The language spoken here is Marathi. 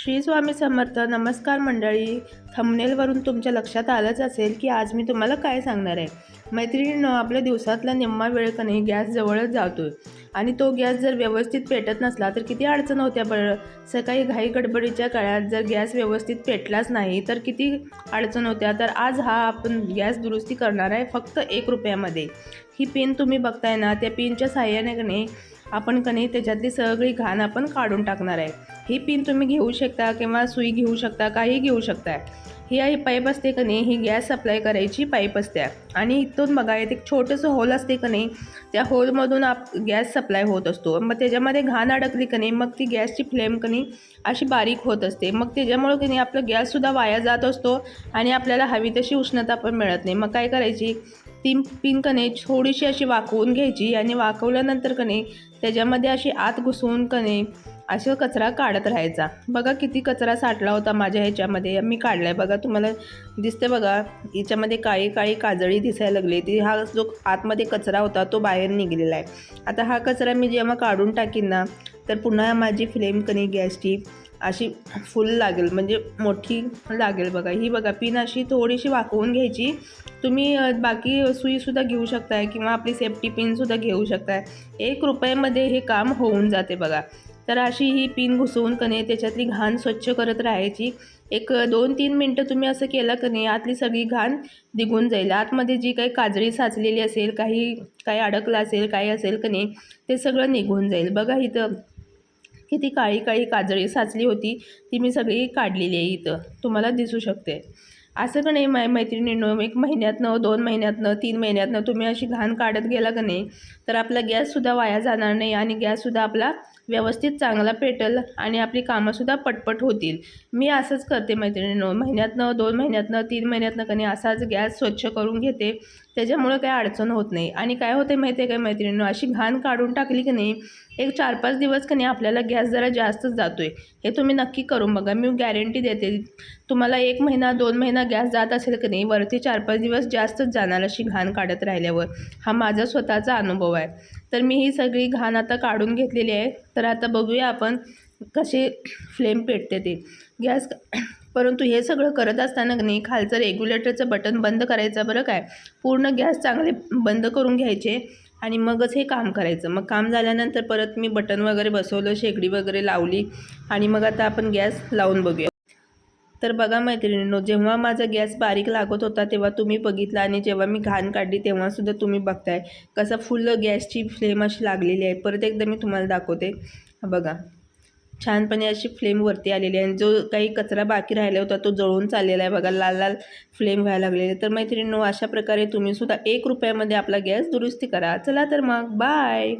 श्री स्वामी समर्थ नमस्कार मंडळी. थंबनेलवरून तुमच्या लक्षात आलंच असेल की आज मी तुम्हाला काय सांगणार आहे? मैत्रिणीनं आपल्या दिवसातला निम्मा वेळ का नाही गॅस जवळच जातो आहे आणि तो गॅस जर व्यवस्थित पेटत नसला तर किती अडचण होत्या बरं? सकाळी घाई गडबडीच्या काळात जर गॅस व्यवस्थित पेटलाच नाही तर किती अडचण होत्या? तर आज हा आपण गॅस दुरुस्ती करणार आहे फक्त एक रुपयामध्ये. ही पिन तुम्ही बघताय ना त्या पिनच्या साह्याने का आपण कणी त्याच्यातली सगळी घाण आपण काढून टाकणार आहे. ही पिन तुम्ही घेऊ शकता किंवा सुई घेऊ शकता काही घेऊ शकता. ही आई पाईप असते का नाही ही गॅस सप्लाय करायची पाईप असते. आणि इथून बघा एक एक छोटंसं होल असते का नाही त्या होलमधून आप गॅस सप्लाय होत असतो. मग त्याच्यामध्ये घाण अडकली का नाही मग ती गॅसची फ्लेम का अशी बारीक होत असते. मग त्याच्यामुळं की नाही आपला गॅससुद्धा वाया जात असतो आणि आपल्याला हवी तशी उष्णता पण मिळत नाही. मग काय करायची ती पिन कणे थोडीशी अशी वाकवून घ्यायची आणि वाकवल्यानंतर कणे त्याच्यामध्ये अशी आत घुसवून कणे असं कचरा काढत राहायचा. बघा किती कचरा साठला होता माझ्या ह्याच्यामध्ये. मी काढला आहे बघा तुम्हाला दिसते बघा याच्यामध्ये काळी काळी काजळी दिसायला लागली ती हा जो आतमध्ये कचरा होता तो बाहेर निघलेला आहे. आता हा कचरा मी जेव्हा काढून टाकीन ना तर पुन्हा माझी फ्लेम कणी गॅसची अशी फुल लागेल. म्हणजे मोठी लागेल बघा. ही बघा पिन अशी थोडीशी वाकवून घ्यायची. तुम्ही बाकी सुईसुद्धा घेऊ शकताय किंवा आपली सेफ्टी पिनसुद्धा घेऊ शकताय. एक रुपयामध्ये हे काम होऊन जाते बघा. तर अशी ही पिन घुसवून कने त्याच्यातली घाण स्वच्छ करत राहायची. एक दोन तीन मिनटं तुम्ही असं केलं का नाही आतली सगळी घाण निघून जाईल. आतमध्ये जी काही काजळी साचलेली असेल काही काही अडकलं असेल काही असेल का नाही ते सगळं निघून जाईल. बघा इथं किती काळी काळी काजळी साचली होती. ती मी सगळी काढलेली आहे इथं. तुम्हाला दिसू शकते. असं का नाही मै मैत्रिणीनं एक महिन्यातनं दोन महिन्यातनं तीन महिन्यातनं तुम्ही अशी घाण काढत गेला का नाही तर आपला गॅससुद्धा वाया जाणार नाही आणि गॅससुद्धा आपला व्यवस्थित चांगला पेटेल आणि आपली कामंसुद्धा पटपट होतील. मी असंच करते मैत्रिणीनं. महिन्यातनं दोन महिन्यातनं तीन महिन्यातनं कनी असाच गॅस स्वच्छ करून घेते. त्याच्यामुळं काही अडचण होत नाही. आणि काय होते माहिती आहे काय मैत्रिणीनं? अशी घाण काढून टाकली की नाही एक चार पाच दिवस का नाही आपल्याला गॅस जरा जास्तच जातो आहे हे तुम्ही नक्की करून बघा. मी गॅरंटी देते. तुम्हाला एक महिना दोन महिना गॅस जात असेल की नाही वरती चार पाच दिवस जास्तच जाणार अशी घाण काढत राहिल्यावर. हा माझा स्वतःचा अनुभव आहे. तर मी ही सगळी घाण आता काढून घेतलेली आहे. तर आता बघूया आपण कसे फ्लेम पेटते ते. गॅस परंतु हे सगळं करत असताना नाही खालचं रेग्युलेटरचं बटन बंद करायचं बरं काय? पूर्ण गॅस चांगले बंद करून घ्यायचे आणि मगच हे काम करायचं. मग काम झाल्यानंतर परत मी बटन वगैरे बसवलं शेगडी वगैरे लावली आणि मग आता आपण गॅस लावून बघूया. तर बघा मैत्रिणींनो जेव्हा माझा गॅस बारीक लागत होता तेव्हा तुम्ही बघितला आणि जेव्हा मी घाण काढली तेव्हासुद्धा तुम्ही बघताय. कसा फुल गॅसची फ्लेम अशी लागलेली आहे. परत एकदा मी तुम्हाला दाखवते. बघा. छानपणे अशी फ्लेम वरती आलेली आहे. आणि जो काही कचरा बाकी राहिला होता तो जळून चाललेला आहे. बघा लाल लाल फ्लेम व्हायला लागलेले. तर मैत्रिणींनो अशा प्रकारे तुम्ही सुद्धा एक रुपयामध्ये आपला गॅस दुरुस्ती करा. चला तर मग. बाय